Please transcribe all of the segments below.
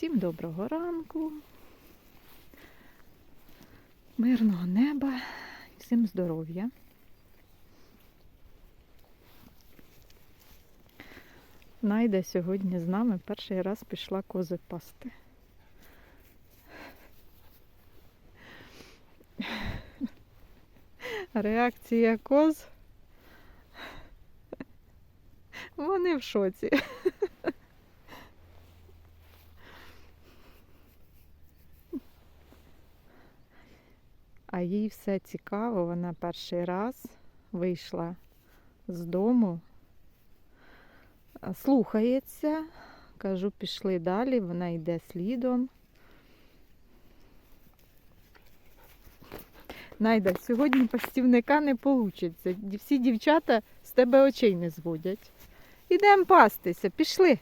Всім доброго ранку, мирного неба, всім здоров'я. Найда сьогодні з нами перший раз пішла кози пасти. Реакція коз. Вони в шоці. А їй все цікаво, вона перший раз вийшла з дому, слухається. Кажу, пішли далі, вона йде слідом. Найда, сьогодні пастівника не вийде. Всі дівчата з тебе очей не зводять. Ідемо пастися, пішли.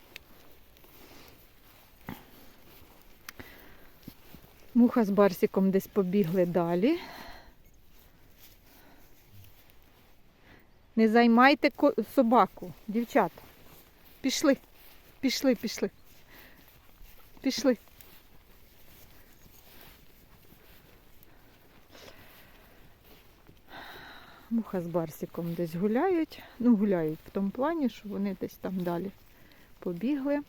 Муха з Барсіком десь побігли далі. Не займайте собаку, дівчата. Пішли, пішли, пішли. Пішли. Муха з Барсіком десь гуляють. Ну, гуляють в тому плані, що вони десь там далі побігли.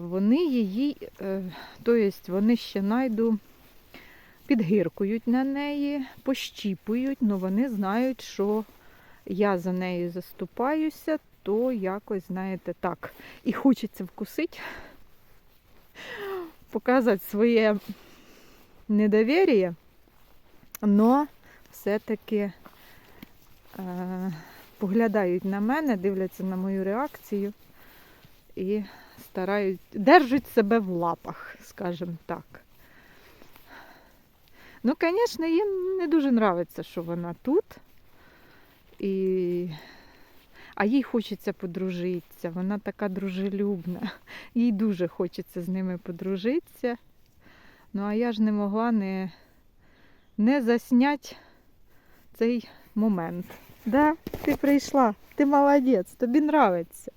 Вони її, е, тобто вони ще найду підгиркують на неї, пощіпують, але вони знають, що я за нею заступаюся, то якось, знаєте, так. І хочеться вкусити, показати своє недовір'я, але все-таки е, поглядають на мене, дивляться на мою реакцію і старають, держать себе в лапах, скажімо так. Ну, звісно, їм не дуже подобається, що вона тут. І... А їй хочеться подружитися. Вона така дружелюбна. Їй дуже хочеться з ними подружитися. Ну, а я ж не могла не, не засняти цей момент. Да, ти прийшла, ти молодець, тобі нравиться.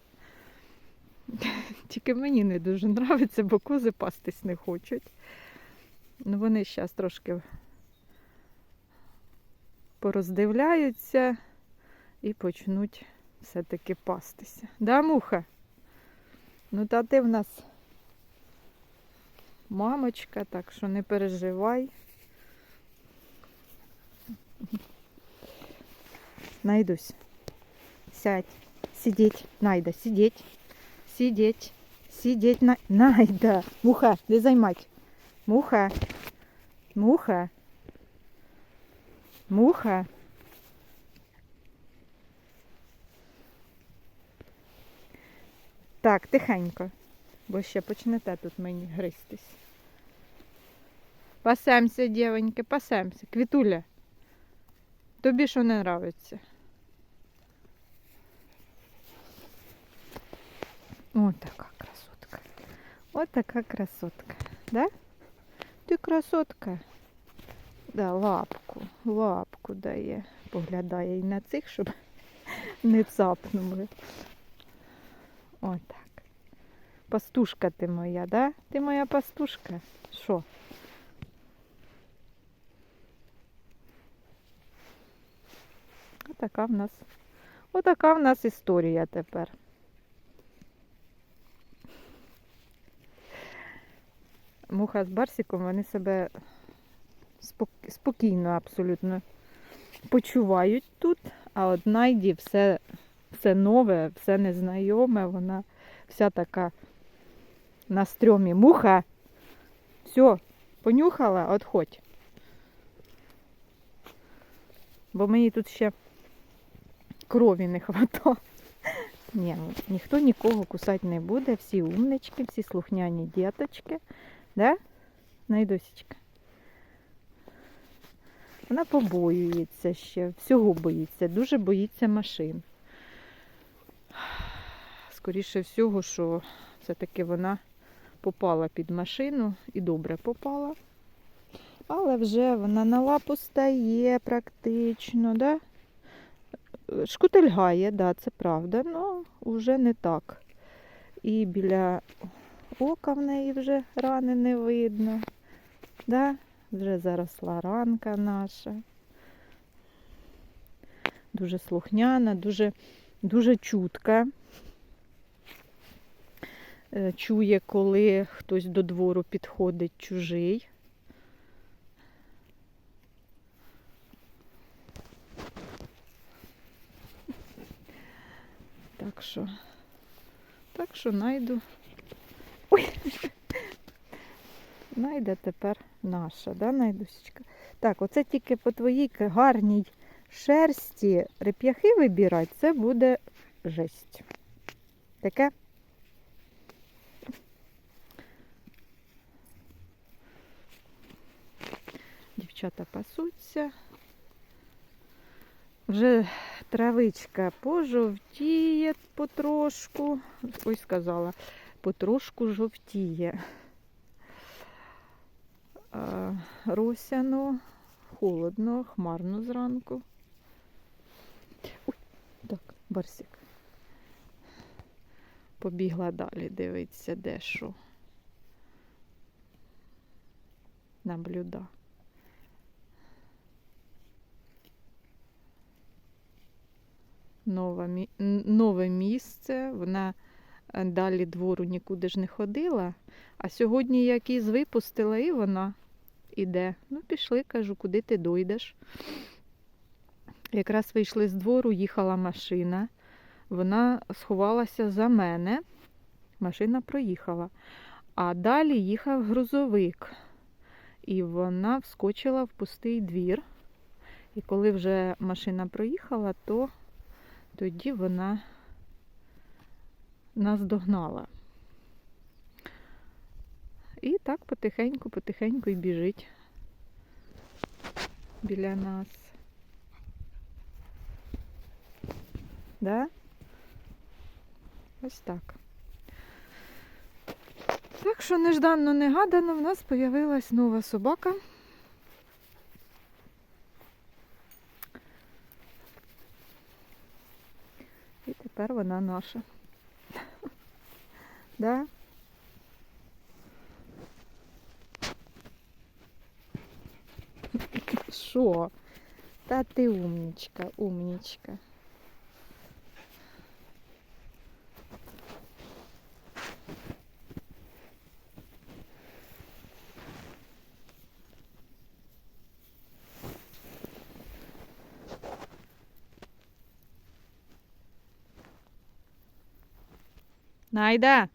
Тільки мені не дуже нравиться, бо кози пастись не хочуть. Ну, вони зараз трошки пороздивляються і почнуть все-таки пастися. Да, муха? Ну, та ти в нас мамочка, так що не переживай. Найдусь. Сядь. Сидіть. Найда, сидіть. Сидеть. Сидеть. На... Найда. Муха, не займать. Муха. Муха. Муха. Так, тихенько, бо ще почнете тут мені гристись. Пасемся, дівоньки, пасемся. Квітуля. Тобі що не нравиться? О, така красотка. От така красотка. Да? Ти красотка. Да, лапку, лапку дає. Поглядає і на цих, щоб не цапнули. Отак. Пастушка ти моя, да? Ти моя пастушка. Що? Отака в нас. Отака в нас історія тепер. Муха з Барсіком, вони себе спокійно абсолютно почувають тут, а от Найді все, все нове, все незнайоме, вона вся така на стрьомі. Муха, все, понюхала, отходь. Бо мені тут ще крові не хватає. Ні, ну, ніхто нікого кусати не буде, всі умнички, всі слухняні діточки. Да? Найдосічка. Вона побоюється ще, всього боїться, дуже боїться машин. Скоріше всього, що все-таки вона попала під машину і добре попала. Але вже вона на лапу стає практично, да? Шкутильгає, да, це правда, але вже не так. І біля ока в неї вже рани не видно. Да? Вже заросла ранка наша. Дуже слухняна, дуже, дуже чутка. Е, Чує, коли хтось до двору підходить чужий. Так що, так що найду. Ой! Найде тепер наша, да, найдусечка? Так, оце тільки по твоїй гарній шерсті реп'яхи вибирати, це буде жесть. Таке? Дівчата пасуться. Вже травичка пожовтіє потрошку. Ой, сказала, потрошку жовтіє. Росяно, холодно, хмарно зранку. Ой, так, барсик. Побігла далі, дивиться, де що. Наблюда. Нове, місце. Вона далі двору нікуди ж не ходила. А сьогодні якийсь випустила, і вона іде. Ну, пішли, кажу, куди ти дойдеш. Якраз вийшли з двору, їхала машина. Вона сховалася за мене. Машина проїхала. А далі їхав грузовик. І вона вскочила в пустий двір. І коли вже машина проїхала, то тоді вона нас догнала. І так потихеньку, потихеньку і біжить біля нас. Да? Ось так. Так що нежданно негадано в нас з'явилась нова собака. І тепер вона наша. Да? Що? Та ти умнічка, умнічка. Найда.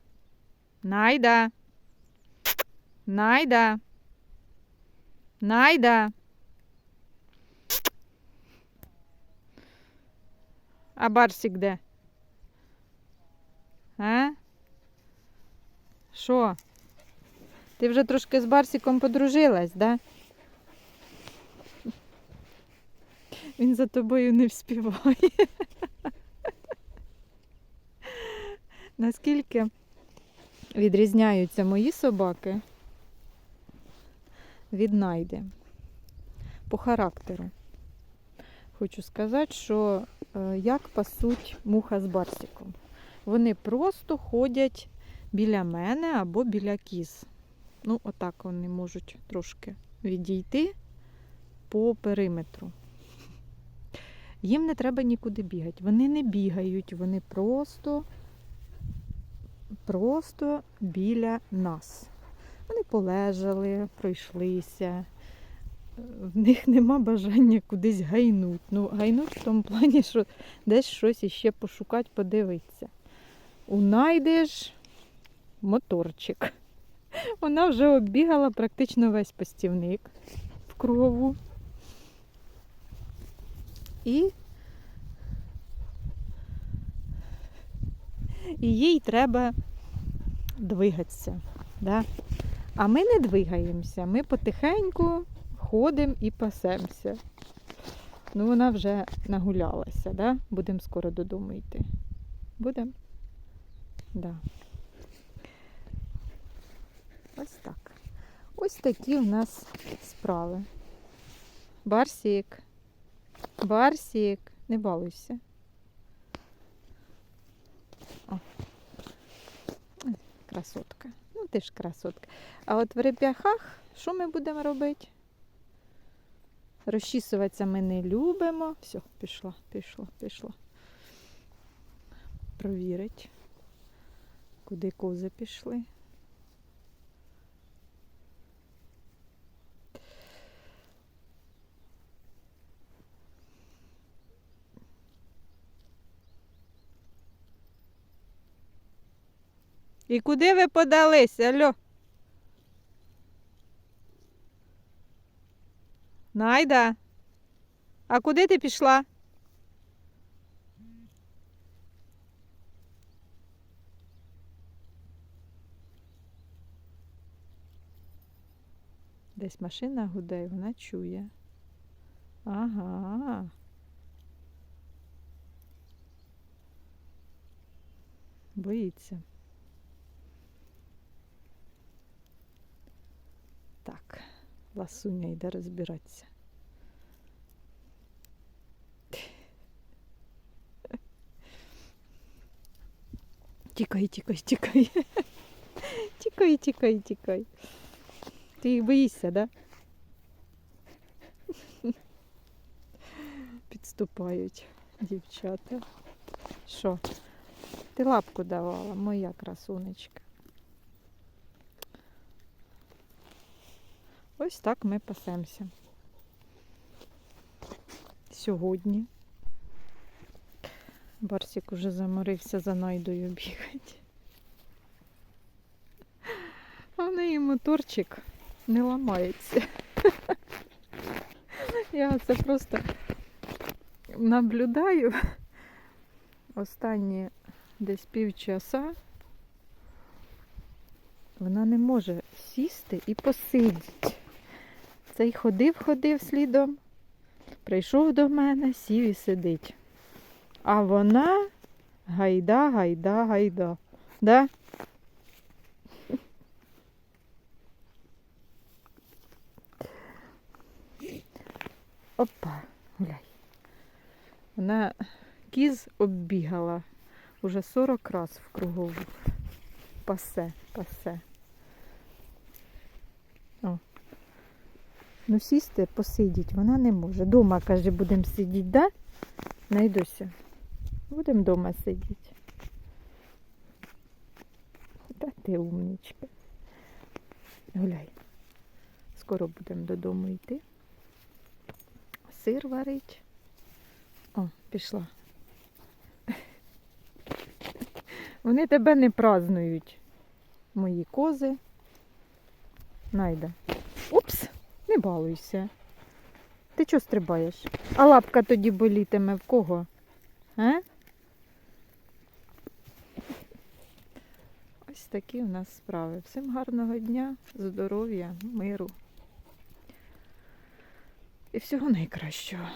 Найда. Найда. Найда. А Барсик де? А? Що? Ти вже трошки з Барсиком подружилась, да? Він за тобою не вспіває. Наскільки відрізняються мої собаки від найди по характеру. Хочу сказати, що е, як пасуть муха з барсиком. Вони просто ходять біля мене або біля кіз. Ну, отак вони можуть трошки відійти по периметру. Їм не треба нікуди бігати. Вони не бігають, вони просто, просто біля нас. Вони полежали, пройшлися. В них нема бажання кудись гайнуть. Ну, гайнуть в тому плані, що десь щось іще пошукати, подивитися. У найдеш моторчик. Вона вже оббігала практично весь постівник в крову. І, і їй треба двигатися. Да? А ми не двигаємося, ми потихеньку ходимо і пасемося. Ну, вона вже нагулялася, да? Будемо скоро додому йти. Будемо? Да. Ось так. Ось такі у нас справи. Барсік. Барсік. Не балуйся. О. Ну, Красотка. ти ж красотка. А от в реп'яхах що ми будемо робити? Розчісуватися ми не любимо. Все, пішла, пішла, пішла. Провірить, куди кози пішли. І куди ви подались, алло? Найда. А куди ти пішла? Десь машина гуде, вона чує. Ага. Боїться. ласуня йде розбиратися. Тікай, тікай, тікай. Тікай, тікай, тікай. Ти їх боїшся, да? Підступають дівчата. Що? Ти лапку давала, моя красунечка. Ось так ми пасемося. Сьогодні. Барсик уже заморився за найдою бігати. А в неї моторчик не ламається. Я це просто наблюдаю останні десь півчаса. Вона не може сісти і посидіти. Цей ходив, ходив слідом, прийшов до мене, сів і сидить. А вона гайда, гайда, гайда. Да? Опа, гуляй. Вона кіз оббігала уже 40 раз в кругову. Пасе, пасе. Ну, сісти, посидіть, вона не може. Дома, каже, будемо сидіти, да? Найдуся. Будемо вдома сидіти. Та ти умнічка. Гуляй. Скоро будемо додому йти. Сир варить. О, пішла. Вони тебе не празнують. Мої кози. Найда. Упс, не балуйся. Ти чого стрибаєш? А лапка тоді болітиме в кого? А? Ось такі у нас справи. Всім гарного дня, здоров'я, миру і всього найкращого.